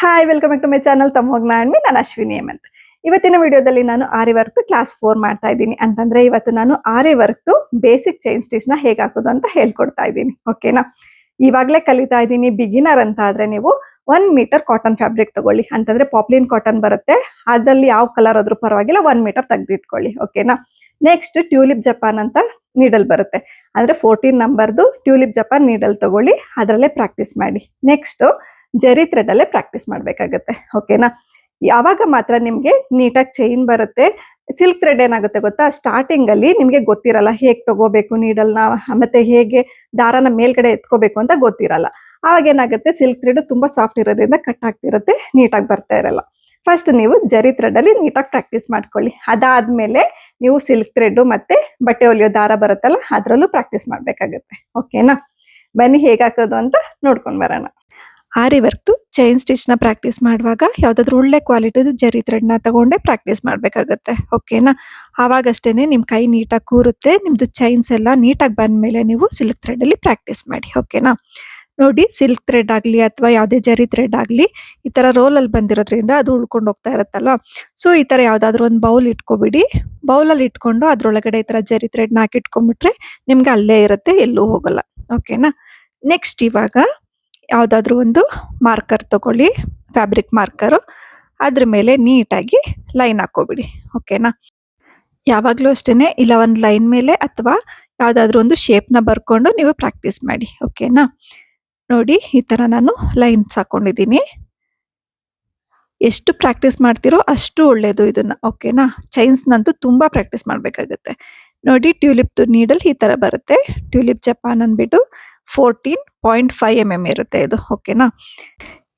Hi welcome back to my channel ತಮ್ಮೋಗ್ ನಾಣ್ಮಿ ನಾನು ಅಶ್ವಿನಿ ಹೇಮಂತ್. ಇವತ್ತಿನ ವಿಡಿಯೋದಲ್ಲಿ ನಾನು ಆರಿ ವರ್ಕ್ ಕ್ಲಾಸ್ ಫೋರ್ ಮಾಡ್ತಾ ಇದ್ದೀನಿ. ಅಂತಂದ್ರೆ ಇವತ್ತು ನಾನು ಆರಿ ವರ್ಕ್ ಬೇಸಿಕ್ ಚೈನ್ ಸ್ಟಿಚ್ನ ಹೇಗೆ ಹಾಕೋದು ಅಂತ ಹೇಳ್ಕೊಡ್ತಾ ಇದ್ದೀನಿ. ಓಕೆನಾ ಇವಾಗಲೇ ಕಲಿತಾ ಇದ್ದೀನಿ. ಬಿಗಿನರ್ ಅಂತ ಆದ್ರೆ ನೀವು ಒನ್ ಮೀಟರ್ ಕಾಟನ್ ಫ್ಯಾಬ್ರಿಕ್ ತಗೊಳ್ಳಿ. ಅಂತಂದ್ರೆ ಪಾಪ್ಲಿನ್ ಕಾಟನ್ ಬರುತ್ತೆ. ಅದರಲ್ಲಿ ಯಾವ ಕಲರ್ ಆದ್ರೂ ಪರವಾಗಿಲ್ಲ ಒನ್ ಮೀಟರ್ ತೆಗೆದಿಟ್ಕೊಳ್ಳಿ. ಓಕೆನಾ ನೆಕ್ಸ್ಟ್ ಟ್ಯೂಲಿಪ್ ಜಪಾನ್ ಅಂತ ನೀಡಲ್ ಬರುತ್ತೆ. ಅಂದ್ರೆ ಫೋರ್ಟೀನ್ ನಂಬರ್ದು ಟ್ಯೂಲಿಪ್ ಜಪಾನ್ ನೀಡಲ್ ತಗೊಳ್ಳಿ. ಅದರಲ್ಲೇ ಪ್ರಾಕ್ಟೀಸ್ ಮಾಡಿ. ನೆಕ್ಸ್ಟ್ ಜರಿ ಥ್ರೆಡ್ ಅಲ್ಲೇ ಪ್ರಾಕ್ಟೀಸ್ ಮಾಡ್ಬೇಕಾಗತ್ತೆ ಓಕೆನಾ ಯಾವಾಗ ಮಾತ್ರ ನಿಮ್ಗೆ ನೀಟಾಗಿ ಚೈನ್ ಬರುತ್ತೆ ಸಿಲ್ಕ್ ಥ್ರೆಡ್ ಏನಾಗುತ್ತೆ ಗೊತ್ತಾ? ಸ್ಟಾರ್ಟಿಂಗ್ ಅಲ್ಲಿ ನಿಮ್ಗೆ ಗೊತ್ತಿರಲ್ಲ ಹೇಗ್ ತಗೋಬೇಕು ನೀಡಲ್ನ ಮತ್ತೆ ಹೇಗೆ ದಾರನ ಮೇಲ್ಗಡೆ ಎತ್ಕೋಬೇಕು ಅಂತ ಗೊತ್ತಿರಲ್ಲ. ಆವಾಗ ಏನಾಗುತ್ತೆ? ಸಿಲ್ಕ್ ಥ್ರೆಡ್ ತುಂಬಾ ಸಾಫ್ಟ್ ಇರೋದ್ರಿಂದ ಕಟ್ ಆಗ್ತಿರುತ್ತೆ ನೀಟಾಗಿ ಬರ್ತಾ ಇರಲ್ಲ. ಫಸ್ಟ್ ನೀವು ಜರಿ ಥ್ರೆಡ್ ಅಲ್ಲಿ ನೀಟಾಗಿ ಪ್ರಾಕ್ಟೀಸ್ ಮಾಡ್ಕೊಳ್ಳಿ. ಅದಾದ್ಮೇಲೆ ನೀವು ಸಿಲ್ಕ್ ಥ್ರೆಡ್ ಮತ್ತೆ ಬಟ್ಟೆ ಹೊಲಿಯೋ ದಾರ ಬರುತ್ತಲ್ಲ, ಅದರಲ್ಲೂ ಪ್ರಾಕ್ಟೀಸ್ ಮಾಡ್ಬೇಕಾಗತ್ತೆ ಓಕೆನಾ ಬನ್ನಿ ಹೇಗೆ ಹಾಕೋದು ಅಂತ ನೋಡ್ಕೊಂಡ್ ಬರೋಣ. ಆರಿ ವರ್ಕ್ದು ಚೈನ್ ಸ್ಟಿಚ್ನ ಪ್ರಾಕ್ಟೀಸ್ ಮಾಡುವಾಗ ಯಾವುದಾದ್ರೂ ಒಳ್ಳೆ ಕ್ವಾಲಿಟಿದು ಜರಿ ಥ್ರೆಡ್ನ ತಗೊಂಡೆ ಪ್ರಾಕ್ಟೀಸ್ ಮಾಡ್ಬೇಕಾಗತ್ತೆ ಓಕೆನಾ ಆವಾಗಷ್ಟೇನೆ ನಿಮ್ಮ ಕೈ ನೀಟಾಗಿ ಕೂರುತ್ತೆ, ನಿಮ್ದು ಚೈನ್ಸ್ ಎಲ್ಲ ನೀಟಾಗಿ ಬಂದಮೇಲೆ ನೀವು ಸಿಲ್ಕ್ ಥ್ರೆಡ್ ಅಲ್ಲಿ ಪ್ರಾಕ್ಟೀಸ್ ಮಾಡಿ ಓಕೆನಾ ನೋಡಿ ಸಿಲ್ಕ್ ಥ್ರೆಡ್ ಆಗಲಿ ಅಥವಾ ಯಾವುದೇ ಜರಿ ಥ್ರೆಡ್ ಆಗಲಿ, ಈ ಥರ ರೋಲಲ್ಲಿ ಬಂದಿರೋದ್ರಿಂದ ಅದು ಉಳ್ಕೊಂಡು ಹೋಗ್ತಾ ಇರುತ್ತಲ್ವ? ಸೊ ಈ ಥರ ಯಾವುದಾದ್ರೂ ಒಂದು ಬೌಲ್ ಇಟ್ಕೊಬಿಡಿ. ಬೌಲಲ್ಲಿ ಇಟ್ಕೊಂಡು ಅದರೊಳಗಡೆ ಈ ಥರ ಜರಿ ಥ್ರೆಡ್ನ ಹಾಕಿಟ್ಕೊಂಡ್ಬಿಟ್ರೆ ನಿಮ್ಗೆ ಅಲ್ಲೇ ಇರುತ್ತೆ, ಎಲ್ಲೂ ಹೋಗಲ್ಲ ಓಕೆನಾ ನೆಕ್ಸ್ಟ್ ಇವಾಗ ಯಾವ್ದಾದ್ರು ಒಂದು ಮಾರ್ಕರ್ ತಗೊಳ್ಳಿ ಫ್ಯಾಬ್ರಿಕ್ ಮಾರ್ಕರು ಅದ್ರ ಮೇಲೆ ನೀಟಾಗಿ ಲೈನ್ ಹಾಕೋಬಿಡಿ ಓಕೆನಾ ಯಾವಾಗಲೂ ಅಷ್ಟೇ ಇಲ್ಲ ಒಂದು ಲೈನ್ ಮೇಲೆ ಅಥವಾ ಯಾವುದಾದ್ರೂ ಒಂದು ಶೇಪ್ನ ಬರ್ಕೊಂಡು ನೀವು ಪ್ರಾಕ್ಟೀಸ್ ಮಾಡಿ ಓಕೆನಾ ನೋಡಿ, ಈ ಥರ ನಾನು ಲೈನ್ಸ್ ಹಾಕೊಂಡಿದ್ದೀನಿ. ಎಷ್ಟು ಪ್ರಾಕ್ಟೀಸ್ ಮಾಡ್ತಿರೋ ಅಷ್ಟು ಒಳ್ಳೆಯದು ಇದನ್ನು ಓಕೆನಾ ಚೈನ್ಸ್ನಂತೂ ತುಂಬಾ ಪ್ರಾಕ್ಟೀಸ್ ಮಾಡಬೇಕಾಗುತ್ತೆ. ನೋಡಿ ಟ್ಯೂಲಿಪ್ದು ನೀಡಲ್ ಈ ಥರ ಬರುತ್ತೆ. ಟ್ಯೂಲಿಪ್ ಜಪಾನ್ ಅಂದ್ಬಿಟ್ಟು fourteen point five M M ಇರುತ್ತೆ ಇದು ಓಕೆನಾ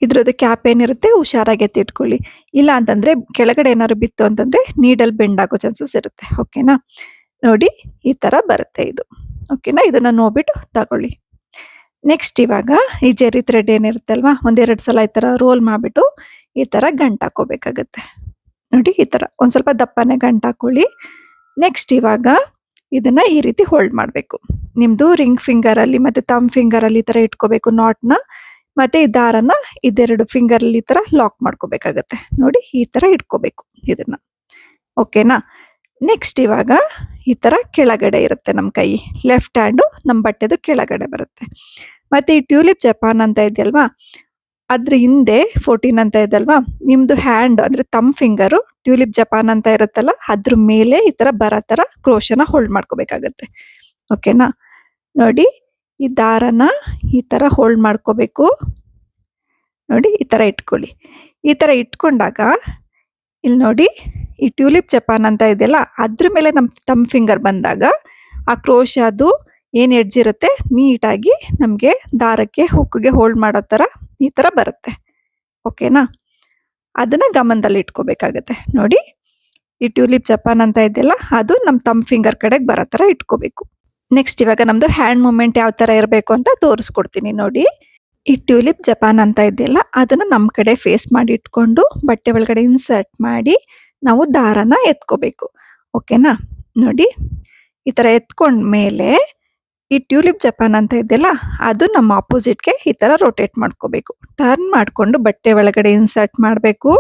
ಇದ್ರದ್ದು ಕ್ಯಾಪ್ ಏನಿರುತ್ತೆ ಹುಷಾರಾಗಿ ಎತ್ತಿಟ್ಕೊಳ್ಳಿ ಇಲ್ಲ ಅಂತಂದರೆ ಕೆಳಗಡೆ ಏನಾದ್ರು ಬಿತ್ತು ಅಂತಂದರೆ ನೀಡಲ್ ಬೆಂಡ್ ಆಗೋ ಚಾನ್ಸಸ್ ಇರುತ್ತೆ ಓಕೆನಾ ನೋಡಿ, ಈ ಥರ ಬರುತ್ತೆ ಇದು ಓಕೆನಾ ಇದನ್ನು ನೋಡ್ಬಿಟ್ಟು ತಗೊಳ್ಳಿ. ನೆಕ್ಸ್ಟ್ ಇವಾಗ ಈ ಜೆರಿ ಥ್ರೆಡ್ ಏನಿರುತ್ತೆ ಅಲ್ವಾ, ಒಂದೆರಡು ಸಲ ಈ ಥರ ರೋಲ್ ಮಾಡಿಬಿಟ್ಟು ಈ ಥರ ಗಂಟು ಹಾಕೋಬೇಕಾಗತ್ತೆ ನೋಡಿ, ಈ ಥರ ಒಂದು ಸ್ವಲ್ಪ ದಪ್ಪನೆ ಗಂಟು ಹಾಕೊಳ್ಳಿ ನೆಕ್ಸ್ಟ್ ಇವಾಗ ಇದನ್ನ ಈ ರೀತಿ ಹೋಲ್ಡ್ ಮಾಡಬೇಕು. ನಿಮ್ಮದು ರಿಂಗ್ ಫಿಂಗರ್ ಅಲ್ಲಿ ಮತ್ತೆ ತಮ್ ಫಿಂಗರ್ ಅಲ್ಲಿ ತರ ಇಟ್ಕೋಬೇಕು ನಾಟ್ನ, ಮತ್ತೆ ಈ ದಾರನ ಇದೆರಡು ಫಿಂಗರ್ ಅಲ್ಲಿ ತರ ಲಾಕ್ ಮಾಡ್ಕೋಬೇಕಾಗತ್ತೆ. ನೋಡಿ, ಈ ತರ ಇಟ್ಕೋಬೇಕು ಇದನ್ನ. ಓಕೆನಾ ನೆಕ್ಸ್ಟ್ ಇವಾಗ ಈ ತರ ಕೆಳಗಡೆ ಇರುತ್ತೆ ನಮ್ಮ ಕೈ. ಲೆಫ್ಟ್ ಹ್ಯಾಂಡು ನಮ್ಮ ಬಟ್ಟೆದು ಕೆಳಗಡೆ ಬರುತ್ತೆ. ಮತ್ತೆ ಈ ಟ್ಯೂಲಿಪ್ ಜಪಾನ್ ಅಂತ ಇದೆಯಲ್ವಾ? ಅದ್ರ ಹಿಂದೆ ಫೋರ್ಟೀನ್ ಅಂತ ಇದಲ್ವಾ? ನಿಮ್ದು ಹ್ಯಾಂಡ್ ಅಂದ್ರೆ ತಮ್ ಫಿಂಗರು ಟ್ಯೂಲಿಪ್ ಜಪಾನ್ ಅಂತ ಇರುತ್ತಲ್ಲ, ಅದ್ರ ಮೇಲೆ ಈ ತರ ಬರೋ ತರ ಕ್ರೋಶನ ಹೋಲ್ಡ್ ಮಾಡ್ಕೋಬೇಕಾಗತ್ತೆ. ಓಕೆನಾ ನೋಡಿ, ಈ ದಾರನ ಈ ತರ ಹೋಲ್ಡ್ ಮಾಡ್ಕೋಬೇಕು. ನೋಡಿ, ಈ ತರ ಇಟ್ಕೊಳ್ಳಿ. ಈ ತರ ಇಟ್ಕೊಂಡಾಗ, ಇಲ್ಲಿ ನೋಡಿ, ಈ ಟ್ಯೂಲಿಪ್ ಜಪಾನ್ ಅಂತ ಇದೆಯಲ್ಲ, ಅದ್ರ ಮೇಲೆ ನಮ್ ತಮ್ ಫಿಂಗರ್ ಬಂದಾಗ, ಆ ಕ್ರೋಶ ಅದು ಏನ್ ಎಡ್ಜ್ ಇರುತ್ತೆ? ನೀಟಾಗಿ ನಮಗೆ ದಾರಕ್ಕೆ ಹುಕ್ಕಿಗೆ ಹೋಲ್ಡ್ ಮಾಡೋ ಥರ ಈ ಥರ ಬರುತ್ತೆ. ಓಕೆನಾ ಅದನ್ನು ಗಮನದಲ್ಲಿ ಇಟ್ಕೋಬೇಕಾಗತ್ತೆ. ನೋಡಿ, ಈ ಟ್ಯೂಲಿಪ್ ಜಪಾನ್ ಅಂತ ಇದೆಯಲ್ಲ, ಅದು ನಮ್ಮ ತಮ್ಮ ಫಿಂಗರ್ ಕಡೆಗೆ ಬರೋ ಥರ ಇಟ್ಕೋಬೇಕು. ನೆಕ್ಸ್ಟ್ ಇವಾಗ ನಮ್ಮದು ಹ್ಯಾಂಡ್ ಮೂಮೆಂಟ್ ಯಾವ ಥರ ಇರಬೇಕು ಅಂತ ತೋರಿಸ್ಕೊಡ್ತೀನಿ. ನೋಡಿ, ಈ ಟ್ಯೂಲಿಪ್ ಜಪಾನ್ ಅಂತ ಇದೆಯಲ್ಲ, ಅದನ್ನು ನಮ್ಮ ಕಡೆ ಫೇಸ್ ಮಾಡಿ ಇಟ್ಕೊಂಡು, ಬಟ್ಟೆ ಒಳಗಡೆ ಇನ್ಸರ್ಟ್ ಮಾಡಿ ನಾವು ದಾರನ ಎತ್ಕೋಬೇಕು. ಓಕೆನಾ ನೋಡಿ, ಈ ಥರ ಎತ್ಕೊಂಡ್ಮೇಲೆ ಈ ಟ್ಯೂಲಿಪ್ ಜಪಾನ್ ಅಂತ ಇದೆಯಲ್ಲ, ಅದು ನಮ್ಮ ಆಪೋಸಿಟ್ಗೆ ಈ ಥರ ರೊಟೇಟ್ ಮಾಡ್ಕೋಬೇಕು. ಟರ್ನ್ ಮಾಡಿಕೊಂಡು ಬಟ್ಟೆ ಒಳಗಡೆ ಇನ್ಸರ್ಟ್ ಮಾಡಬೇಕು.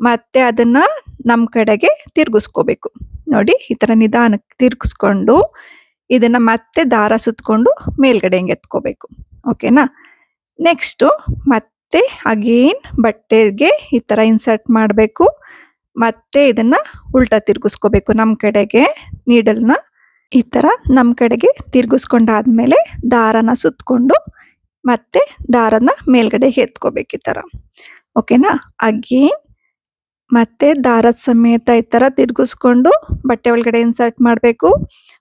ಮತ್ತು ಅದನ್ನು ನಮ್ಮ ಕಡೆಗೆ ತಿರುಗಿಸ್ಕೋಬೇಕು. ನೋಡಿ, ಈ ಥರ ನಿಧಾನಕ್ಕೆ ತಿರುಗಿಸ್ಕೊಂಡು ಇದನ್ನು ಮತ್ತೆ ದಾರ ಸುತ್ತಕೊಂಡು ಮೇಲ್ಗಡೆ ಹಿಂಗೆ ಎತ್ಕೋಬೇಕು. ಓಕೆನಾ ನೆಕ್ಸ್ಟು ಮತ್ತೆ ಅಗೇನ್ ಬಟ್ಟೆಗೆ ಈ ಥರ ಇನ್ಸರ್ಟ್ ಮಾಡಬೇಕು. ಮತ್ತೆ ಇದನ್ನು ಉಲ್ಟಾ ತಿರ್ಗಿಸ್ಕೋಬೇಕು ನಮ್ಮ ಕಡೆಗೆ ನೀಡಲ್ನ ಈ ಥರ ನಮ್ಮ ಕಡೆಗೆ ತಿರ್ಗಿಸ್ಕೊಂಡಾದ್ಮೇಲೆ ದಾರನ ಸುತ್ತಕೊಂಡು ಮತ್ತೆ ದಾರನ ಮೇಲ್ಗಡೆ ಎತ್ಕೋಬೇಕು ಈ ಥರ ಓಕೆನಾ? ಅಗೇನ್ ಮತ್ತೆ ದಾರದ ಸಮೇತ ಈ ಥರ ತಿರ್ಗಿಸ್ಕೊಂಡು ಬಟ್ಟೆ ಒಳಗಡೆ ಇನ್ಸರ್ಟ್ ಮಾಡಬೇಕು.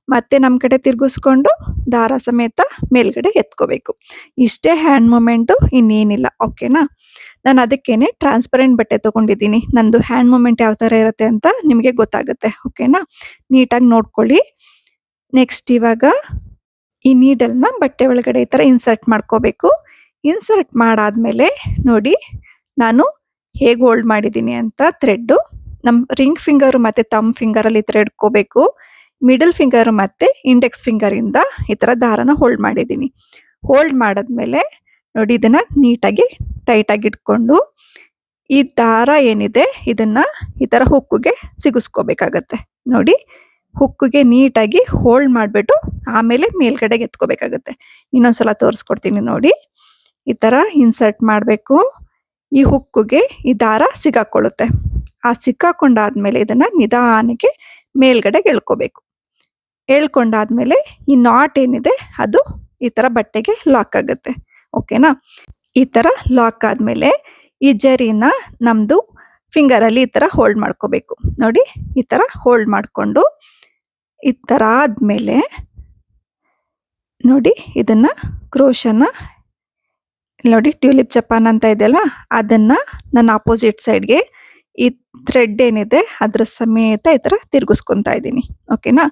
ಮತ್ತೆ ನಮ್ಮ ಕಡೆ ತಿರ್ಗಿಸ್ಕೊಂಡು ದಾರ ಸಮೇತ ಮೇಲ್ಗಡೆ ಎತ್ಕೋಬೇಕು. ಇಷ್ಟೇ ಹ್ಯಾಂಡ್ ಮೂಮೆಂಟು ಇನ್ನೇನಿಲ್ಲ. ಓಕೆನಾ? ನಾನು ಅದಕ್ಕೇನೆ ಟ್ರಾನ್ಸ್ಪರೆಂಟ್ ಬಟ್ಟೆ ತೊಗೊಂಡಿದ್ದೀನಿ. ನಂದು ಹ್ಯಾಂಡ್ ಮೂಮೆಂಟ್ ಯಾವ ಥರ ಇರುತ್ತೆ ಅಂತ ನಿಮಗೆ ಗೊತ್ತಾಗುತ್ತೆ. ಓಕೆನಾ? ನೀಟಾಗಿ ನೋಡ್ಕೊಳ್ಳಿ. ನೆಕ್ಸ್ಟ್ ಇವಾಗ ಈ ನೀಡಲ್ನ ಬಟ್ಟೆ ಒಳಗಡೆ ಈ ಥರ ಇನ್ಸರ್ಟ್ ಮಾಡ್ಕೋಬೇಕು. ಇನ್ಸರ್ಟ್ ಮಾಡಾದ್ಮೇಲೆ ನೋಡಿ ನಾನು ಹೇಗೆ ಹೋಲ್ಡ್ ಮಾಡಿದ್ದೀನಿ ಅಂತ ಥ್ರೆಡ್ಡು ನಮ್ಮ ರಿಂಗ್ ಫಿಂಗರು ಮತ್ತು ತಮ್ ಫಿಂಗರಲ್ಲಿ ಈ ಥರ ಇಟ್ಕೋಬೇಕು. ಮಿಡಲ್ ಫಿಂಗರು ಮತ್ತು ಇಂಡೆಕ್ಸ್ ಫಿಂಗರಿಂದ ಈ ಥರ ದಾರನ ಹೋಲ್ಡ್ ಮಾಡಿದ್ದೀನಿ. ಹೋಲ್ಡ್ ಮಾಡಿದ್ಮೇಲೆ ನೋಡಿ ಇದನ್ನು ನೀಟಾಗಿ ಟೈಟಾಗಿ ಇಟ್ಕೊಂಡು ಈ ದಾರ ಏನಿದೆ ಇದನ್ನು ಈ ಥರ ಹುಕ್ಕುಗೆ ಸಿಗಿಸ್ಕೋಬೇಕಾಗತ್ತೆ. ನೋಡಿ ಹುಕ್ಕುಗೆ ನೀಟಾಗಿ ಹೋಲ್ಡ್ ಮಾಡಿಬಿಟ್ಟು ಆಮೇಲೆ ಮೇಲ್ಗಡೆಗೆ ಎತ್ಕೋಬೇಕಾಗುತ್ತೆ. ಇನ್ನೊಂದ್ಸಲ ತೋರಿಸ್ಕೊಡ್ತೀನಿ ನೋಡಿ. ಈ ಥರ ಇನ್ಸರ್ಟ್ ಮಾಡಬೇಕು. ಈ ಹುಕ್ಕಿಗೆ ಈ ದಾರ ಸಿಗಾಕೊಳ್ಳುತ್ತೆ ಆ ಸಿಕ್ಕಾಕೊಂಡಾದ್ಮೇಲೆ ಇದನ್ನು ನಿಧಾನಕ್ಕೆ ಮೇಲ್ಗಡೆಗೆ ಎಳ್ಕೋಬೇಕು. ಎಳ್ಕೊಂಡಾದ್ಮೇಲೆ ಈ ನಾಟ್ ಏನಿದೆ ಅದು ಈ ಥರ ಬಟ್ಟೆಗೆ ಲಾಕ್ ಆಗುತ್ತೆ. ಓಕೆನಾ ಈ ಥರ ಲಾಕ್ ಆದಮೇಲೆ ಈ ಜರಿನ ನಮ್ಮದು ಫಿಂಗರಲ್ಲಿ ಈ ಥರ ಹೋಲ್ಡ್ ಮಾಡ್ಕೋಬೇಕು. ನೋಡಿ, ಈ ಥರ ಹೋಲ್ಡ್ ಮಾಡ್ಕೊಂಡು ಈ ಥರ ಆದಮೇಲೆ ನೋಡಿ ಇದನ್ನು ಕ್ರೋಶನ, ನೋಡಿ ಟ್ಯೂಲಿಪ್ ಜಪಾನ್ ಅಂತ ಇದೆ ಅಲ್ವಾ? ಅದನ್ನು ನನ್ನ ಆಪೋಸಿಟ್ ಸೈಡ್ಗೆ ಈ ಥ್ರೆಡ್ ಏನಿದೆ ಅದರ ಸಮೇತ ಈ ಥರ ತಿರುಗಿಸ್ಕೊತಾ ಇದ್ದೀನಿ. ಓಕೆನಾ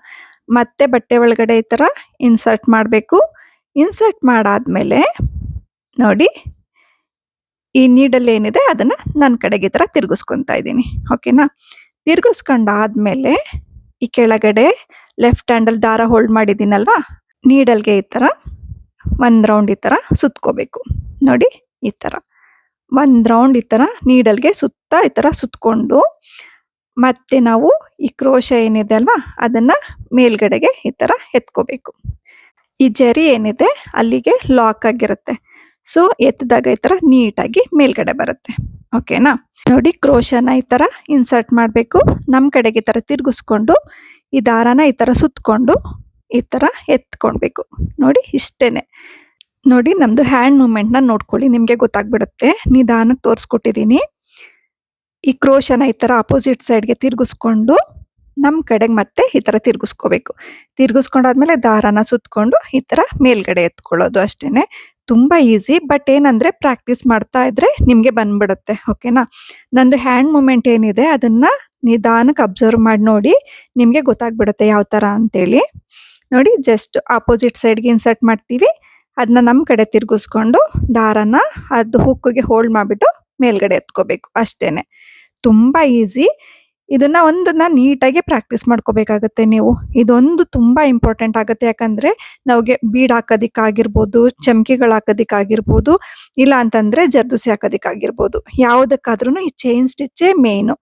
ಮತ್ತೆ ಬಟ್ಟೆ ಒಳಗಡೆ ಈ ಥರ ಇನ್ಸರ್ಟ್ ಮಾಡಬೇಕು. ಇನ್ಸರ್ಟ್ ಮಾಡಾದ್ಮೇಲೆ ನೋಡಿ ಈ ನೀಡಲ್ ಏನಿದೆ ಅದನ್ನು ನನ್ನ ಕಡೆಗೆ ಈ ಥರ ತಿರ್ಗಿಸ್ಕೊಂತಾ ಇದ್ದೀನಿ. ಓಕೆನಾ ತಿರ್ಗಿಸ್ಕೊಂಡಾದ್ಮೇಲೆ ಈ ಕೆಳಗಡೆ ಲೆಫ್ಟ್ ಹ್ಯಾಂಡಲ್ ದಾರ ಹೋಲ್ಡ್ ಮಾಡಿದ್ದೀನಲ್ವಾ? ನೀಡಲ್ಗೆ ಈ ಥರ ಒಂದು ರೌಂಡ್ ಈ ಥರ ಸುತ್ಕೋಬೇಕು. ನೋಡಿ, ಈ ಥರ ಒಂದು ರೌಂಡ್ ಈ ಥರ ನೀಡಲ್ಗೆ ಸುತ್ತ ಈ ಥರ ಸುತ್ತಕೊಂಡು ಮತ್ತೆ ನಾವು ಈ ಕ್ರೋಶ ಏನಿದೆ ಅಲ್ವಾ, ಅದನ್ನು ಮೇಲ್ಗಡೆಗೆ ಈ ಥರ ಎತ್ಕೋಬೇಕು. ಈ ಜರಿ ಏನಿದೆ, ಅಲ್ಲಿಗೆ ಲಾಕ್ ಆಗಿರುತ್ತೆ. ಸೊ ಎತ್ತಿದಾಗ ಈ ಥರ ನೀಟಾಗಿ ಮೇಲ್ಗಡೆ ಬರುತ್ತೆ. ಓಕೆನಾ ನೋಡಿ, ಕ್ರೋಶನ ಈ ಥರ ಇನ್ಸರ್ಟ್ ಮಾಡಬೇಕು. ನಮ್ಮ ಕಡೆಗೆ ಈ ಥರ ತಿರ್ಗಿಸ್ಕೊಂಡು ಈ ದಾರನ ಈ ಥರ ಸುತ್ತಕೊಂಡು ಈ ಥರ ಎತ್ಕೊಳ್ಬೇಕು ನೋಡಿ ಇಷ್ಟೇ ನೋಡಿ ನಮ್ಮದು ಹ್ಯಾಂಡ್ ಮೂಮೆಂಟ್ನ ನೋಡ್ಕೊಳ್ಳಿ, ನಿಮಗೆ ಗೊತ್ತಾಗ್ಬಿಡುತ್ತೆ. ನಿಧಾನಕ್ಕೆ ತೋರಿಸ್ಕೊಟ್ಟಿದ್ದೀನಿ ಈ ಕ್ರೋಶನ ಈ ಥರ ಅಪೋಸಿಟ್ ಸೈಡ್ಗೆ ತಿರುಗಿಸ್ಕೊಂಡು ನಮ್ಮ ಕಡೆಗೆ ಮತ್ತೆ ಈ ಥರ ತಿರ್ಗಿಸ್ಕೋಬೇಕು. ತಿರ್ಗಿಸ್ಕೊಂಡಾದ್ಮೇಲೆ ದಾರನ ಸುತ್ತಕೊಂಡು ಈ ಥರ ಮೇಲ್ಗಡೆ ಎತ್ಕೊಳ್ಳೋದು ಅಷ್ಟೇನೆ. ತುಂಬಾ ಈಸಿ ಬಟ್ ಏನಂದ್ರೆ ಪ್ರಾಕ್ಟೀಸ್ ಮಾಡ್ತಾ ಇದ್ರೆ ನಿಮಗೆ ಬಂದ್ಬಿಡುತ್ತೆ ಓಕೆನಾ ನಂದು ಹ್ಯಾಂಡ್ ಮೂಮೆಂಟ್ ಏನಿದೆ, ಅದನ್ನ ನಿಧಾನಕ್ಕೆ ಅಬ್ಸರ್ವ್ ಮಾಡಿ ನೋಡಿ ನಿಮಗೆ ಗೊತ್ತಾಗ್ಬಿಡುತ್ತೆ ಯಾವ ತರ ಅಂತೇಳಿ. ನೋಡಿ ಜಸ್ಟ್ ಆಪೋಸಿಟ್ ಸೈಡ್ಗೆ ಇನ್ಸರ್ಟ್ ಮಾಡ್ತೀವಿ ಅದನ್ನ ನಮ್ಮ ಕಡೆ ತಿರ್ಗಿಸ್ಕೊಂಡು ದಾರನ ಅದು ಹುಕ್ಕಿಗೆ ಹೋಲ್ಡ್ ಮಾಡಿಬಿಟ್ಟು ಮೇಲ್ಗಡೆ ಎತ್ಕೋಬೇಕು, ಅಷ್ಟೇನೆ. ತುಂಬಾ ಈಸಿ ಇದನ್ನ ಒಂದನ್ನ ನೀಟಾಗಿ ಪ್ರಾಕ್ಟೀಸ್ ಮಾಡ್ಕೋಬೇಕಾಗತ್ತೆ ನೀವು. ಇದೊಂದು ತುಂಬಾ ಇಂಪಾರ್ಟೆಂಟ್ ಆಗುತ್ತೆ. ಯಾಕಂದ್ರೆ ನಾವ್ಗೆ ಬೀಡ್ ಹಾಕೋದಿಕ್ಕಾಗಿರ್ಬೋದು, ಚಮಕಿಗಳು ಹಾಕೋದಿಕ್ಕಾಗಿರ್ಬೋದು, ಇಲ್ಲ ಅಂತಂದ್ರೆ ಜರ್ದುಸಿ ಹಾಕೋದಿಕ್ಕಾಗಿರ್ಬೋದು. ಯಾವುದಕ್ಕಾದ್ರೂ ಈ ಚೈನ್ ಸ್ಟಿಚ್ಚೇ ಮೇನು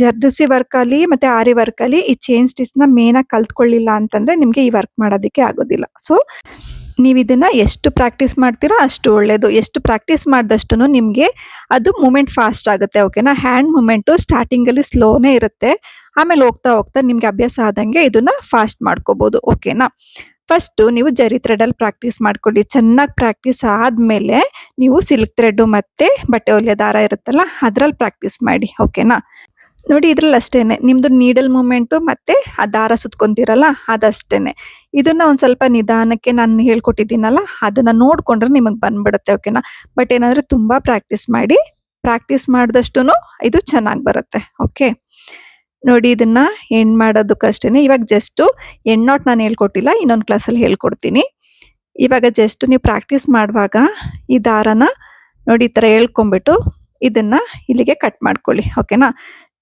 ಜರ್ದುಸಿ ವರ್ಕ್ ಅಲ್ಲಿ ಮತ್ತೆ ಆರಿ ವರ್ಕ್ ಅಲ್ಲಿ ಈ ಚೈನ್ ಸ್ಟಿಚ್ನ ಮೇನ್ ಆಗಿ ಕಲ್ತ್ಕೊಳ್ಳಿಲ್ಲ ಅಂತಂದ್ರೆ ನಿಮಗೆ ಈ ವರ್ಕ್ ಮಾಡೋದಕ್ಕೆ ಆಗೋದಿಲ್ಲ. ಸೊ ನೀವು ಇದನ್ನ ಎಷ್ಟು ಪ್ರಾಕ್ಟೀಸ್ ಮಾಡ್ತೀರಾ ಅಷ್ಟು ಒಳ್ಳೆಯದು ಎಷ್ಟು ಪ್ರಾಕ್ಟೀಸ್ ಮಾಡಿದಷ್ಟು ನಿಮಗೆ ಅದು ಮೂಮೆಂಟ್ ಫಾಸ್ಟ್ ಆಗುತ್ತೆ ಓಕೆನಾ ಹ್ಯಾಂಡ್ ಮೂಮೆಂಟು ಸ್ಟಾರ್ಟಿಂಗಲ್ಲಿ ಸ್ಲೋನೇ ಇರುತ್ತೆ. ಆಮೇಲೆ ಹೋಗ್ತಾ ಹೋಗ್ತಾ ನಿಮಗೆ ಅಭ್ಯಾಸ ಆದಂಗೆ ಇದನ್ನು ಫಾಸ್ಟ್ ಮಾಡ್ಕೋಬೋದು ಓಕೆನಾ ಫಸ್ಟು ನೀವು ಜರಿ ಥ್ರೆಡಲ್ಲಿ ಪ್ರಾಕ್ಟೀಸ್ ಮಾಡ್ಕೊಳ್ಳಿ ಚೆನ್ನಾಗಿ ಪ್ರಾಕ್ಟೀಸ್ ಆದಮೇಲೆ ನೀವು ಸಿಲ್ಕ್ ಥ್ರೆಡ್ಡು ಮತ್ತು ಬಟ್ಟೆ ಹೊಲಿಯೋ ದಾರ ಇರುತ್ತಲ್ಲ, ಅದರಲ್ಲಿ ಪ್ರಾಕ್ಟೀಸ್ ಮಾಡಿ ಓಕೆನಾ ನೋಡಿ ಇದ್ರಲ್ಲಿ ಅಷ್ಟೇನೆ. ನಿಮ್ದು ನೀಡಲ್ ಮೂಮೆಂಟು ಮತ್ತೆ ಆ ದಾರ ಸುತ್ಕೊಂತೀರಲ್ಲ, ಅದಷ್ಟೇನೆ. ಇದನ್ನ ಒಂದು ಸ್ವಲ್ಪ ನಿಧಾನಕ್ಕೆ ನಾನು ಹೇಳ್ಕೊಟ್ಟಿದ್ದೀನಲ್ಲ, ಅದನ್ನ ನೋಡ್ಕೊಂಡ್ರೆ ನಿಮಗೆ ಬಂದ್ಬಿಡುತ್ತೆ ಓಕೆನಾ ಬಟ್ ಏನಂದ್ರೆ ತುಂಬಾ ಪ್ರಾಕ್ಟೀಸ್ ಮಾಡಿ ಪ್ರಾಕ್ಟೀಸ್ ಮಾಡಿದಷ್ಟು ಇದು ಚೆನ್ನಾಗಿ ಬರುತ್ತೆ ಓಕೆ ನೋಡಿ ಇದನ್ನ ಎಂಡ್ ಮಾಡೋದಕ್ಕಷ್ಟೇ ಇವಾಗ ಜಸ್ಟು ನಾಟ್ ನಾನು ಹೇಳ್ಕೊಟ್ಟಿಲ್ಲ, ಇನ್ನೊಂದು ಕ್ಲಾಸಲ್ಲಿ ಹೇಳ್ಕೊಡ್ತೀನಿ. ಇವಾಗ ಜಸ್ಟ್ ನೀವು ಪ್ರಾಕ್ಟೀಸ್ ಮಾಡುವಾಗ ಈ ದಾರನ ನೋಡಿ ಈ ಥರ ಹೇಳ್ಕೊಂಬಿಟ್ಟು ಇದನ್ನ ಇಲ್ಲಿಗೆ ಕಟ್ ಮಾಡ್ಕೊಳ್ಳಿ ಓಕೆನಾ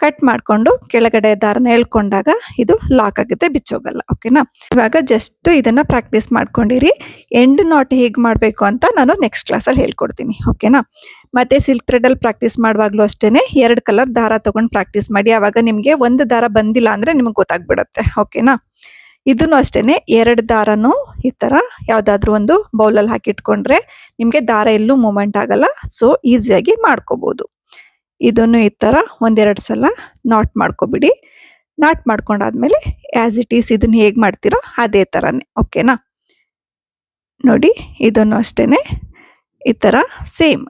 ಕಟ್ ಮಾಡ್ಕೊಂಡು ಕೆಳಗಡೆ ದಾರನ ಎಳ್ಕೊಂಡಾಗ ಇದು ಲಾಕ್ ಆಗುತ್ತೆ, ಬಿಚ್ಚೋಗಲ್ಲ. ಓಕೆನಾ ಇವಾಗ ಜಸ್ಟ್ ಇದನ್ನ ಪ್ರಾಕ್ಟೀಸ್ ಮಾಡ್ಕೊಂಡಿರಿ. ಎಂಡ್ ನಾಟ್ ಹೇಗೆ ಮಾಡಬೇಕು ಅಂತ ನಾನು ನೆಕ್ಸ್ಟ್ ಕ್ಲಾಸಲ್ಲಿ ಹೇಳ್ಕೊಡ್ತೀನಿ. ಓಕೆನಾ ಮತ್ತೆ ಸಿಲ್ಕ್ ಥ್ರೆಡ್ ಅಲ್ಲಿ ಪ್ರಾಕ್ಟೀಸ್ ಮಾಡುವಾಗ್ಲೂ ಅಷ್ಟೇನೆ ಎರಡು ಕಲರ್ ದಾರ ತಗೊಂಡು ಪ್ರಾಕ್ಟೀಸ್ ಮಾಡಿ. ಆವಾಗ ನಿಮಗೆ ಒಂದು ದಾರ ಬಂದಿಲ್ಲ ಅಂದ್ರೆ ನಿಮ್ಗೆ ಗೊತ್ತಾಗ್ಬಿಡುತ್ತೆ. ಓಕೆನಾ ಇದನ್ನು ಅಷ್ಟೇನೆ ಎರಡು ದಾರನು ಈ ತರ ಯಾವುದಾದ್ರೂ ಒಂದು ಬೌಲಲ್ಲಿ ಹಾಕಿಟ್ಕೊಂಡ್ರೆ ನಿಮಗೆ ದಾರ ಎಲ್ಲೂ ಮೂಮೆಂಟ್ ಆಗಲ್ಲ. ಸೊ ಈಸಿಯಾಗಿ ಮಾಡ್ಕೋಬಹುದು ಇದನ್ನು ಈ ಥರ ಒಂದೆರಡು ಸಲ ನಾಟ್ ಮಾಡ್ಕೊಬಿಡಿ. ನಾಟ್ ಮಾಡ್ಕೊಂಡಾದ್ಮೇಲೆ ಆ್ಯಸ್ ಇಟ್ ಈಸ್ ಇದನ್ನು ಹೇಗೆ ಮಾಡ್ತೀರೋ ಅದೇ ಥರನೇ ಓಕೆನಾ ನೋಡಿ, ಇದನ್ನು ಅಷ್ಟೇ ಈ ಥರ ಸೇಮ್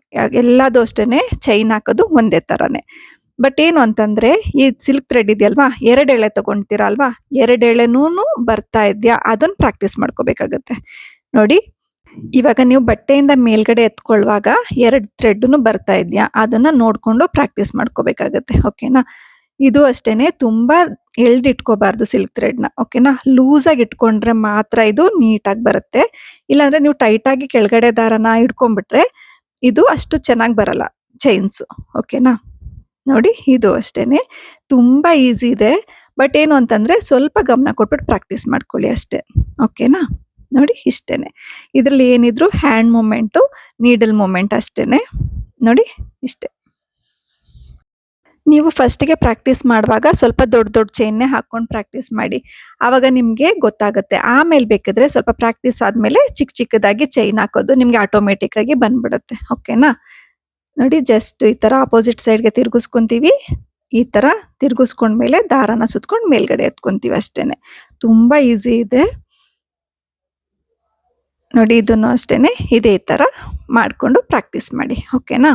ಎಲ್ಲದೂ ಅಷ್ಟೇ ಚೈನ್ ಹಾಕೋದು ಒಂದೇ ಥರನೇ. ಬಟ್ ಏನು ಅಂತಂದರೆ, ಈ ಸಿಲ್ಕ್ ಥ್ರೆಡ್ ಇದೆಯಲ್ವಾ, ಎರಡು ಎಳೆ ತಗೊಂತೀರಾ ಅಲ್ವಾ, ಎರಡು ಎಳೆನೂ ಬರ್ತಾ ಇದೆಯಾ, ಅದನ್ನು ಪ್ರಾಕ್ಟೀಸ್ ಮಾಡ್ಕೋಬೇಕಾಗತ್ತೆ. ನೋಡಿ ಇವಾಗ ನೀವು ಬಟ್ಟೆಯಿಂದ ಮೇಲ್ಗಡೆ ಎತ್ಕೊಳ್ಳುವಾಗ ಎರಡು ಥ್ರೆಡ್ನು ಬರ್ತಾ ಇದೆಯಾ? ಅದನ್ನ ನೋಡ್ಕೊಂಡು ಪ್ರಾಕ್ಟೀಸ್ ಮಾಡ್ಕೋಬೇಕಾಗತ್ತೆ ಓಕೆನಾ ಇದು ಅಷ್ಟೇನೆ, ತುಂಬ ಎಳ್ದಿಟ್ಕೋಬಾರ್ದು ಸಿಲ್ಕ್ ಥ್ರೆಡ್ನ ಓಕೆನಾ ಲೂಸ್ ಆಗಿ ಇಟ್ಕೊಂಡ್ರೆ ಮಾತ್ರ ಇದು ನೀಟಾಗಿ ಬರುತ್ತೆ. ಇಲ್ಲಾಂದರೆ ನೀವು ಟೈಟ್ ಆಗಿ ಕೆಳಗಡೆ ದಾರನ ಇಟ್ಕೊಂಡ್ಬಿಟ್ರೆ ಇದು ಅಷ್ಟು ಚೆನ್ನಾಗಿ ಬರಲ್ಲ ಚೈನ್ಸು ಓಕೆನಾ ನೋಡಿ, ಇದು ಅಷ್ಟೇನೆ, ತುಂಬ ಈಸಿ ಇದೆ. ಬಟ್ ಏನು ಅಂತಂದ್ರೆ ಸ್ವಲ್ಪ ಗಮನ ಕೊಟ್ಬಿಟ್ಟು ಪ್ರಾಕ್ಟೀಸ್ ಮಾಡ್ಕೊಳ್ಳಿ ಅಷ್ಟೇ ಓಕೆನಾ ನೋಡಿ ಇಷ್ಟೇ ಇದರಲ್ಲಿ ಏನಿದ್ರು ಹ್ಯಾಂಡ್ ಮೂಮೆಂಟು ನೀಡಲ್ ಮೂಮೆಂಟ್ ಅಷ್ಟೇ ನೋಡಿ ಇಷ್ಟೇ. ನೀವು ಫಸ್ಟಿಗೆ ಪ್ರಾಕ್ಟೀಸ್ ಮಾಡುವಾಗ ಸ್ವಲ್ಪ ದೊಡ್ಡ ದೊಡ್ಡ ಚೈನ್ನೇ ಹಾಕೊಂಡು ಪ್ರಾಕ್ಟೀಸ್ ಮಾಡಿ. ಆವಾಗ ನಿಮಗೆ ಗೊತ್ತಾಗುತ್ತೆ. ಆಮೇಲೆ ಬೇಕಿದ್ರೆ ಸ್ವಲ್ಪ ಪ್ರಾಕ್ಟೀಸ್ ಆದಮೇಲೆ ಚಿಕ್ಕ ಚಿಕ್ಕದಾಗಿ ಚೈನ್ ಹಾಕೋದು ನಿಮಗೆ ಆಟೋಮೆಟಿಕ್ಕಾಗಿ ಬಂದ್ಬಿಡುತ್ತೆ. ಓಕೆನಾ ನೋಡಿ ಜಸ್ಟ್ ಈ ಥರ ಆಪೋಸಿಟ್ ಸೈಡ್ಗೆ ತಿರ್ಗಿಸ್ಕೊಂತೀವಿ. ಈ ಥರ ತಿರ್ಗಿಸ್ಕೊಂಡ್ಮೇಲೆ ದಾರಾನ ಸುತ್ಕೊಂಡು ಮೇಲ್ಗಡೆ ಎತ್ಕೊಂತೀವಿ ಅಷ್ಟೇ ತುಂಬ ಈಸಿ ಇದೆ. ನೋಡಿ, ಇದನ್ನು ಅಷ್ಟೇನೆ ಇದೇ ಥರ ಮಾಡಿಕೊಂಡು ಪ್ರಾಕ್ಟೀಸ್ ಮಾಡಿ ಓಕೆನಾ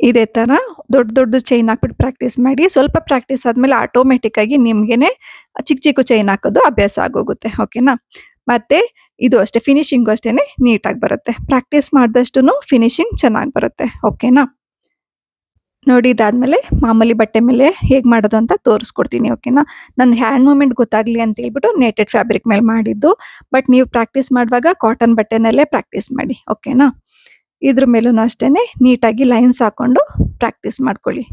ಇದೇ ಥರ ದೊಡ್ಡ ದೊಡ್ಡ ಚೈನ್ ಹಾಕ್ಬಿಟ್ಟು ಪ್ರಾಕ್ಟೀಸ್ ಮಾಡಿ, ಸ್ವಲ್ಪ ಪ್ರಾಕ್ಟೀಸ್ ಆದಮೇಲೆ ಆಟೋಮೆಟಿಕ್ಕಾಗಿ ನಿಮ್ಗೆನೆ ಚಿಕ್ಕ ಚಿಕ್ಕ ಚೈನ್ ಹಾಕೋದು ಅಭ್ಯಾಸ ಆಗೋಗುತ್ತೆ ಓಕೆನಾ ಮತ್ತು ಇದು ಅಷ್ಟೇ ಫಿನಿಶಿಂಗು ಅಷ್ಟೇ ನೀಟಾಗಿ ಬರುತ್ತೆ. ಪ್ರಾಕ್ಟೀಸ್ ಮಾಡಿದಷ್ಟು ಫಿನಿಶಿಂಗ್ ಚೆನ್ನಾಗಿ ಬರುತ್ತೆ ಓಕೆನಾ ನೋಡಿ ಇದಾದ್ಮೇಲೆ ಮಾಮೂಲಿ ಬಟ್ಟೆ ಮೇಲೆ ಹೇಗೆ ಮಾಡೋದು ಅಂತ ತೋರಿಸ್ಕೊಡ್ತೀನಿ, ಓಕೆನಾ? ನನ್ನ ಹ್ಯಾಂಡ್ ಮೂಮೆಂಟ್ ಗೊತ್ತಾಗಲಿ ಅಂತ ಹೇಳ್ಬಿಟ್ಟು ನೆಟೆಡ್ ಫ್ಯಾಬ್ರಿಕ್ ಮೇಲೆ ಮಾಡಿದ್ದು. ಬಟ್ ನೀವು ಪ್ರಾಕ್ಟೀಸ್ ಮಾಡುವಾಗ ಕಾಟನ್ ಬಟ್ಟೆನಲ್ಲೇ ಪ್ರಾಕ್ಟೀಸ್ ಮಾಡಿ, ಓಕೆನಾ? ಇದ್ರ ಮೇಲೂ ಅಷ್ಟೇ ನೀಟಾಗಿ ಲೈನ್ಸ್ ಹಾಕ್ಕೊಂಡು ಪ್ರಾಕ್ಟೀಸ್ ಮಾಡ್ಕೊಳ್ಳಿ,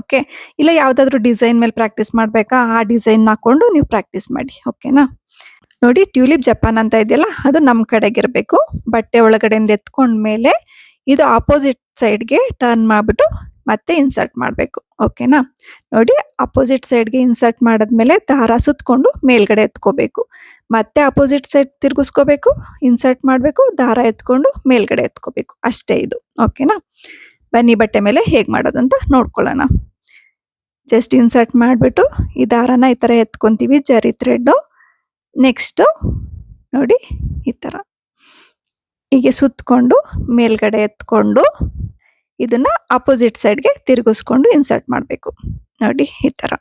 ಓಕೆ? ಇಲ್ಲ ಯಾವುದಾದ್ರೂ ಡಿಸೈನ್ ಮೇಲೆ ಪ್ರಾಕ್ಟೀಸ್ ಮಾಡಬೇಕಾ? ಆ ಡಿಸೈನ್ ಹಾಕ್ಕೊಂಡು ನೀವು ಪ್ರಾಕ್ಟೀಸ್ ಮಾಡಿ, ಓಕೆನಾ? ನೋಡಿ ಟ್ಯೂಲಿಪ್ ಜಪಾನ್ ಅಂತ ಇದೆಯಲ್ಲ, ಅದು ನಮ್ಮ ಕಡೆಗಿರಬೇಕು. ಬಟ್ಟೆ ಒಳಗಡೆಯಿಂದ ಎತ್ಕೊಂಡ್ಮೇಲೆ ಇದು ಆಪೋಸಿಟ್ ಸೈಡ್ಗೆ ಟರ್ನ್ ಮಾಡ್ಬಿಟ್ಟು ಮತ್ತೆ ಇನ್ಸರ್ಟ್ ಮಾಡಬೇಕು ಓಕೆನಾ ನೋಡಿ ಅಪೋಸಿಟ್ ಸೈಡ್ಗೆ ಇನ್ಸರ್ಟ್ ಮಾಡಿದ್ಮೇಲೆ ದಾರ ಸುತ್ತಕೊಂಡು ಮೇಲ್ಗಡೆ ಎತ್ಕೋಬೇಕು. ಮತ್ತೆ ಅಪೋಸಿಟ್ ಸೈಡ್ ತಿರುಗಿಸ್ಕೋಬೇಕು ಇನ್ಸರ್ಟ್ ಮಾಡಬೇಕು, ದಾರ ಎತ್ಕೊಂಡು ಮೇಲ್ಗಡೆ ಎತ್ಕೋಬೇಕು. ಅಷ್ಟೇ ಇದು ಓಕೆನಾ ಬನ್ನಿ, ಬಟ್ಟೆ ಮೇಲೆ ಹೇಗೆ ಮಾಡೋದು ಅಂತ ನೋಡ್ಕೊಳ್ಳೋಣ. ಜಸ್ಟ್ ಇನ್ಸರ್ಟ್ ಮಾಡಿಬಿಟ್ಟು ಈ ದಾರನ ಈ ಥರ ಎತ್ಕೊತೀವಿ ಜರಿ ಥ್ರೆಡ್ಡು ನೆಕ್ಸ್ಟು ನೋಡಿ, ಈ ಥರ ಹೀಗೆ ಸುತ್ತಕೊಂಡು ಮೇಲ್ಗಡೆ ಎತ್ಕೊಂಡು ಇದನ್ನ ಅಪೋಸಿಟ್ ಸೈಡ್ಗೆ ತಿರುಗಿಸ್ಕೊಂಡು ಇನ್ಸರ್ಟ್ ಮಾಡಬೇಕು. ನೋಡಿ, ಈ ಥರ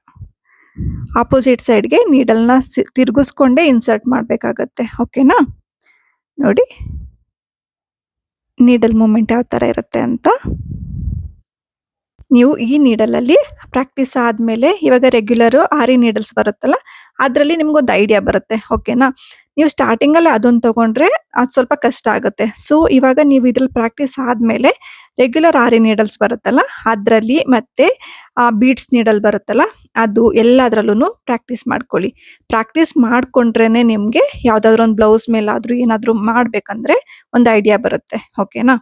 ಆಪೋಸಿಟ್ ಸೈಡ್ಗೆ ನೀಡಲ್ನ ತಿರುಗಿಸ್ಕೊಂಡೇ ಇನ್ಸರ್ಟ್ ಮಾಡಬೇಕಾಗತ್ತೆ. ಓಕೆನಾ ನೋಡಿ. ನೀಡಲ್ ಮೂಮೆಂಟ್ ಯಾವ ಥರ ಇರುತ್ತೆ ಅಂತ. ನೀವು ಈ ನೀಡಲಲ್ಲಿ ಪ್ರಾಕ್ಟೀಸ್ ಆದಮೇಲೆ ಇವಾಗ ರೆಗ್ಯುಲರು ಆರಿ ನೀಡಲ್ಸ್ ಬರುತ್ತಲ್ಲ, ಅದರಲ್ಲಿ ನಿಮ್ಗೊಂದು ಐಡಿಯಾ ಬರುತ್ತೆ. ಓಕೆನಾ ನೀವು ಸ್ಟಾರ್ಟಿಂಗಲ್ಲಿ ಅದೊಂದು ತಗೊಂಡ್ರೆ ಅದು ಸ್ವಲ್ಪ ಕಷ್ಟ ಆಗುತ್ತೆ. ಸೊ ಇವಾಗ ನೀವು ಇದ್ರಲ್ಲಿ ಪ್ರಾಕ್ಟೀಸ್ ಆದಮೇಲೆ ರೆಗ್ಯುಲರ್ ಆರಿ ನೀಡಲ್ಸ್ ಬರುತ್ತಲ್ಲ, ಅದರಲ್ಲಿ ಮತ್ತೆ ಬೀಡ್ಸ್ ನೀಡಲ್ ಬರುತ್ತಲ್ಲ, ಅದು ಎಲ್ಲದರಲ್ಲೂ ಪ್ರಾಕ್ಟೀಸ್ ಮಾಡ್ಕೊಳ್ಳಿ. ಪ್ರಾಕ್ಟೀಸ್ ಮಾಡ್ಕೊಂಡ್ರೇನೆ ನಿಮಗೆ ಯಾವುದಾದ್ರೂ ಒಂದು ಬ್ಲೌಸ್ ಮೇಲಾದರೂ ಏನಾದರೂ ಮಾಡಬೇಕಂದ್ರೆ ಒಂದು ಐಡಿಯಾ ಬರುತ್ತೆ. ಓಕೆನಾ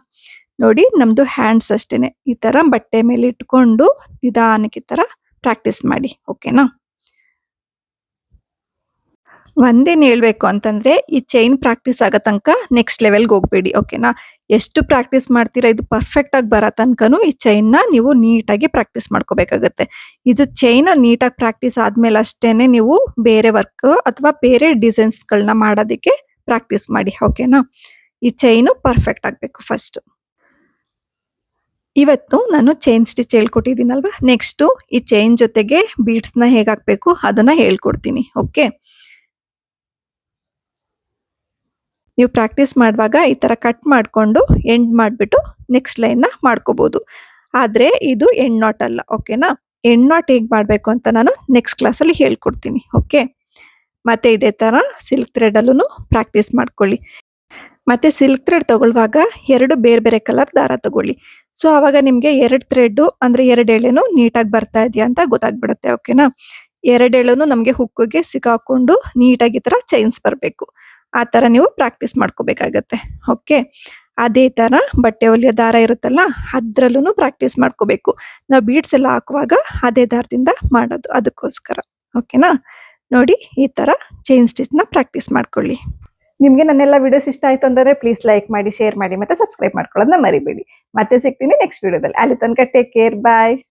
ನೋಡಿ, ನಮ್ದು ಹ್ಯಾಂಡ್ಸ್ ಅಷ್ಟೇ ಈ ತರ ಬಟ್ಟೆ ಮೇಲೆ ಇಟ್ಕೊಂಡು ನಿಧಾನಕ್ಕೆ ಈ ತರ ಪ್ರಾಕ್ಟೀಸ್ ಮಾಡಿ. ಓಕೆನಾ ಒಂದೇನು ಹೇಳ್ಬೇಕು ಅಂತಂದ್ರೆ, ಈ ಚೈನ್ ಪ್ರಾಕ್ಟೀಸ್ ಆಗೋ ತನಕ ನೆಕ್ಸ್ಟ್ ಲೆವೆಲ್ಗೆ ಹೋಗ್ಬೇಡಿ ಓಕೆನಾ ಎಷ್ಟು ಪ್ರಾಕ್ಟೀಸ್ ಮಾಡ್ತೀರಾ, ಇದು ಪರ್ಫೆಕ್ಟ್ ಆಗಿ ಬರೋ ತನಕನೂ ಈ ಚೈನ್ನ ನೀವು ನೀಟಾಗಿ ಪ್ರಾಕ್ಟೀಸ್ ಮಾಡ್ಕೋಬೇಕಾಗತ್ತೆ. ಇದು ಚೈನ್ ನೀಟಾಗಿ ಪ್ರಾಕ್ಟೀಸ್ ಆದ್ಮೇಲೆ ಅಷ್ಟೇನೆ ನೀವು ಬೇರೆ ವರ್ಕ್ ಅಥವಾ ಬೇರೆ ಡಿಸೈನ್ಸ್ ಗಳನ್ನ ಮಾಡೋದಕ್ಕೆ ಪ್ರಾಕ್ಟೀಸ್ ಮಾಡಿ ಓಕೆನಾ ಈ ಚೈನು ಪರ್ಫೆಕ್ಟ್ ಆಗಬೇಕು ಫಸ್ಟ್ ಇವತ್ತು ನಾನು ಚೈನ್ ಸ್ಟಿಚ್ ಹೇಳ್ಕೊಟ್ಟಿದ್ದೀನಲ್ವಾ? ನೆಕ್ಸ್ಟು ಈ ಚೈನ್ ಜೊತೆಗೆ ಬೀಡ್ಸ್ನ ಹೇಗೆ ಹಾಕಬೇಕು ಅದನ್ನು ಹೇಳ್ಕೊಡ್ತೀನಿ ಓಕೆ ನೀವು ಪ್ರಾಕ್ಟೀಸ್ ಮಾಡುವಾಗ ಈ ಥರ ಕಟ್ ಮಾಡಿಕೊಂಡು ಎಂಡ್ ಮಾಡಿಬಿಟ್ಟು ನೆಕ್ಸ್ಟ್ ಲೈನ್ನ ಮಾಡ್ಕೋಬೋದು. ಆದರೆ ಇದು ಎಂಡ್ ನಾಟ್ ಅಲ್ಲ ಓಕೆನಾ ಎಂಡ್ ನಾಟ್ ಹೇಗೆ ಮಾಡಬೇಕು ಅಂತ ನಾನು ನೆಕ್ಸ್ಟ್ ಕ್ಲಾಸಲ್ಲಿ ಹೇಳ್ಕೊಡ್ತೀನಿ ಓಕೆ ಮತ್ತೆ ಇದೇ ಥರ ಸಿಲ್ಕ್ ಥ್ರೆಡಲ್ಲೂ ಪ್ರಾಕ್ಟೀಸ್ ಮಾಡ್ಕೊಳ್ಳಿ. ಮತ್ತೆ ಸಿಲ್ಕ್ ಥ್ರೆಡ್ ತಗೊಳ್ಳುವಾಗ ಎರಡು ಬೇರೆ ಬೇರೆ ಕಲರ್ ದಾರ ತಗೊಳ್ಳಿ. ಸೊ ಆವಾಗ ನಿಮಗೆ ಎರಡು ಥ್ರೆಡ್ಡು ಅಂದರೆ ಎರಡು ಎಳೆನೂ ನೀಟಾಗಿ ಬರ್ತಾ ಇದೆಯಾ ಅಂತ ಗೊತ್ತಾಗ್ಬಿಡುತ್ತೆ ಓಕೆನಾ ಎರಡು ಎಳೆನೂ ನಮಗೆ ಹುಕ್ಕಿಗೆ ಸಿಕ್ಕಾಕೊಂಡು ನೀಟಾಗಿ ತರ ಚೈನ್ಸ್ ಬರಬೇಕು. ಆ ತರ ನೀವು ಪ್ರಾಕ್ಟೀಸ್ ಮಾಡ್ಕೋಬೇಕಾಗತ್ತೆ. ಓಕೆ ಅದೇ ತರ ಬಟ್ಟೆ ಹೊಲಿಯೋ ದಾರ ಇರುತ್ತಲ್ಲ ಅದರಲ್ಲೂ ಪ್ರಾಕ್ಟೀಸ್ ಮಾಡ್ಕೋಬೇಕು. ನಾವು ಬೀಡ್ಸ್ ಎಲ್ಲ ಹಾಕುವಾಗ ಅದೇ ದಾರದಿಂದ ಮಾಡೋದು ಅದಕ್ಕೋಸ್ಕರ. ಓಕೆನಾ ನೋಡಿ, ಈ ತರ ಚೈನ್ ಸ್ಟಿಚ್ನ ಪ್ರಾಕ್ಟೀಸ್ ಮಾಡ್ಕೊಳ್ಳಿ. ನಿಮ್ಗೆ ನನ್ನೆಲ್ಲ ವಿಡಿಯೋಸ್ ಇಷ್ಟ ಆಯ್ತು ಅಂದ್ರೆ ಪ್ಲೀಸ್ ಲೈಕ್ ಮಾಡಿ ಶೇರ್ ಮಾಡಿ ಮತ್ತೆ ಸಬ್ಸ್ಕ್ರೈಬ್ ಮಾಡ್ಕೊಳ್ಳೋದನ್ನ ಮರಿಬೇಡಿ. ಮತ್ತೆ ಸಿಗ್ತೀನಿ ನೆಕ್ಸ್ಟ್ ವಿಡಿಯೋದಲ್ಲಿ ಅಲ್ಲಿ ತನಕ ಟೇಕ್ ಕೇರ್ ಬಾಯ್